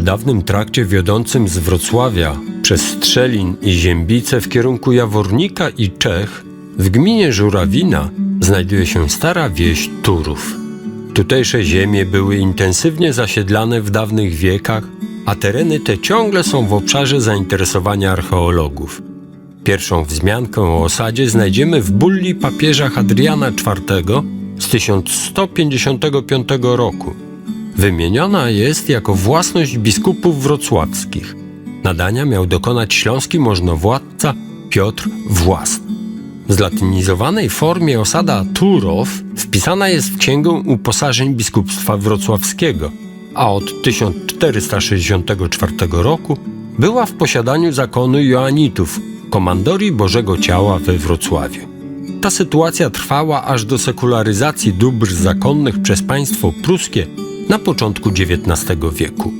dawnym trakcie wiodącym z Wrocławia przez Strzelin i Ziębice w kierunku Jawornika i Czech, w gminie Żurawina znajduje się stara wieś Turów. Tutejsze ziemie były intensywnie zasiedlane w dawnych wiekach, a tereny te ciągle są w obszarze zainteresowania archeologów. Pierwszą wzmiankę o osadzie znajdziemy w bulli papieża Hadriana IV z 1155 roku. Wymieniona jest jako własność biskupów wrocławskich. Nadania miał dokonać śląski możnowładca Piotr Włas. W zlatynizowanej formie osada Turow wpisana jest w księgę uposażeń biskupstwa wrocławskiego, a od 1464 roku była w posiadaniu zakonu Joanitów, komandorii Bożego Ciała we Wrocławiu. Ta sytuacja trwała aż do sekularyzacji dóbr zakonnych przez państwo pruskie na początku XIX wieku.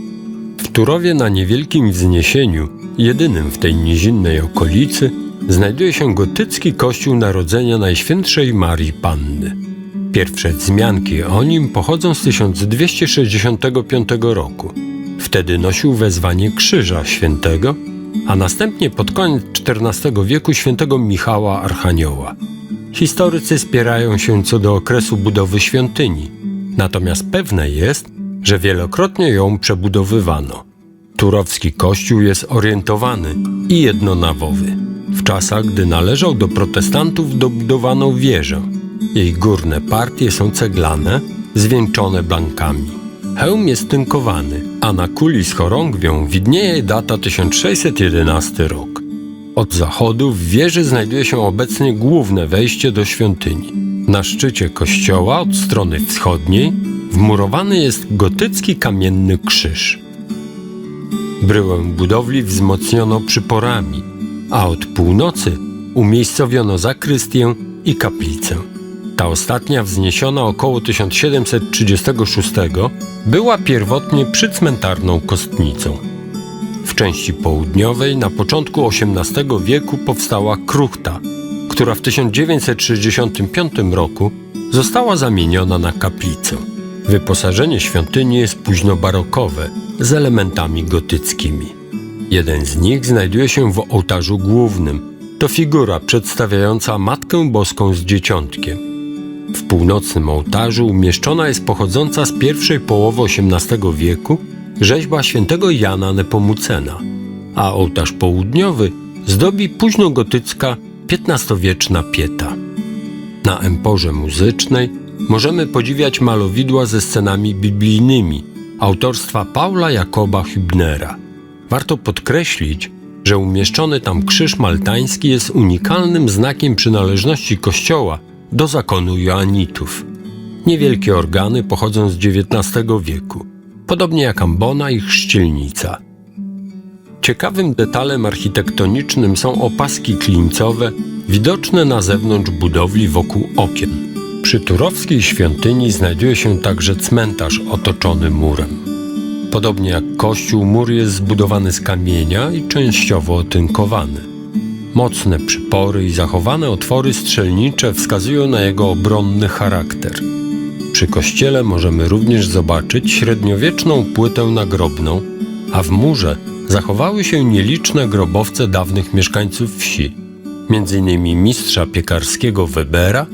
W Turowie na niewielkim wzniesieniu, jedynym w tej nizinnej okolicy, znajduje się gotycki kościół Narodzenia Najświętszej Marii Panny. Pierwsze wzmianki o nim pochodzą z 1265 roku. Wtedy nosił wezwanie Krzyża Świętego, a następnie pod koniec XIV wieku świętego Michała Archanioła. Historycy spierają się co do okresu budowy świątyni, natomiast pewne jest, że wielokrotnie ją przebudowywano. Turowski kościół jest orientowany i jednonawowy. W czasach, gdy należał do protestantów, dobudowano wieżę. Jej górne partie są ceglane, zwieńczone blankami. Hełm jest tynkowany, a na kuli z chorągwią widnieje data 1611 rok. Od zachodu w wieży znajduje się obecnie główne wejście do świątyni. Na szczycie kościoła od strony wschodniej wmurowany jest gotycki kamienny krzyż. Bryłę budowli wzmocniono przyporami, a od północy umiejscowiono zakrystię i kaplicę. Ta ostatnia, wzniesiona około 1736, była pierwotnie przycmentarną kostnicą. W części południowej na początku XVIII wieku powstała kruchta, która w 1965 roku została zamieniona na kaplicę. Wyposażenie świątyni jest późnobarokowe z elementami gotyckimi. Jeden z nich znajduje się w ołtarzu głównym. To figura przedstawiająca Matkę Boską z Dzieciątkiem. W północnym ołtarzu umieszczona jest pochodząca z pierwszej połowy XVIII wieku rzeźba świętego Jana Nepomucena, a ołtarz południowy zdobi późnogotycka XV-wieczna pieta. Na emporze muzycznej możemy podziwiać malowidła ze scenami biblijnymi autorstwa Paula Jakoba Hübnera. Warto podkreślić, że umieszczony tam krzyż maltański jest unikalnym znakiem przynależności kościoła do zakonu Joanitów. Niewielkie organy pochodzą z XIX wieku, podobnie jak ambona i chrzcielnica. Ciekawym detalem architektonicznym są opaski klińcowe widoczne na zewnątrz budowli wokół okien. Przy turowskiej świątyni znajduje się także cmentarz otoczony murem. Podobnie jak kościół, mur jest zbudowany z kamienia i częściowo otynkowany. Mocne przypory i zachowane otwory strzelnicze wskazują na jego obronny charakter. Przy kościele możemy również zobaczyć średniowieczną płytę nagrobną, a w murze zachowały się nieliczne grobowce dawnych mieszkańców wsi, m.in. mistrza piekarskiego Webera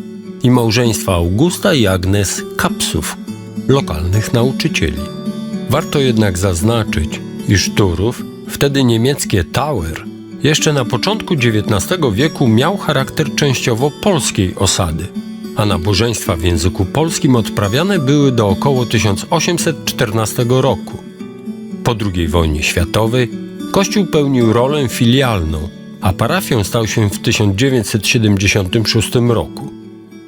i małżeństwa Augusta i Agnes Kapsów, lokalnych nauczycieli. Warto jednak zaznaczyć, iż Turów, wtedy niemieckie Tauer, jeszcze na początku XIX wieku miał charakter częściowo polskiej osady, a nabożeństwa w języku polskim odprawiane były do około 1814 roku. Po II wojnie światowej kościół pełnił rolę filialną, a parafią stał się w 1976 roku.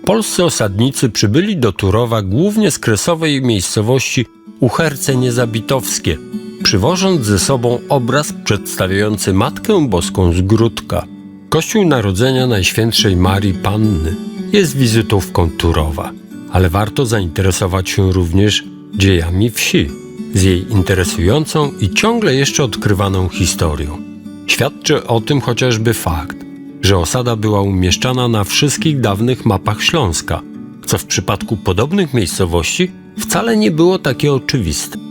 Polscy osadnicy przybyli do Turowa głównie z kresowej miejscowości Ucherce Niezabitowskie, przywożąc ze sobą obraz przedstawiający Matkę Boską z Gródka. Kościół Narodzenia Najświętszej Marii Panny jest wizytówką Turowa, ale warto zainteresować się również dziejami wsi, z jej interesującą i ciągle jeszcze odkrywaną historią. Świadczy o tym chociażby fakt, że osada była umieszczana na wszystkich dawnych mapach Śląska, co w przypadku podobnych miejscowości wcale nie było takie oczywiste.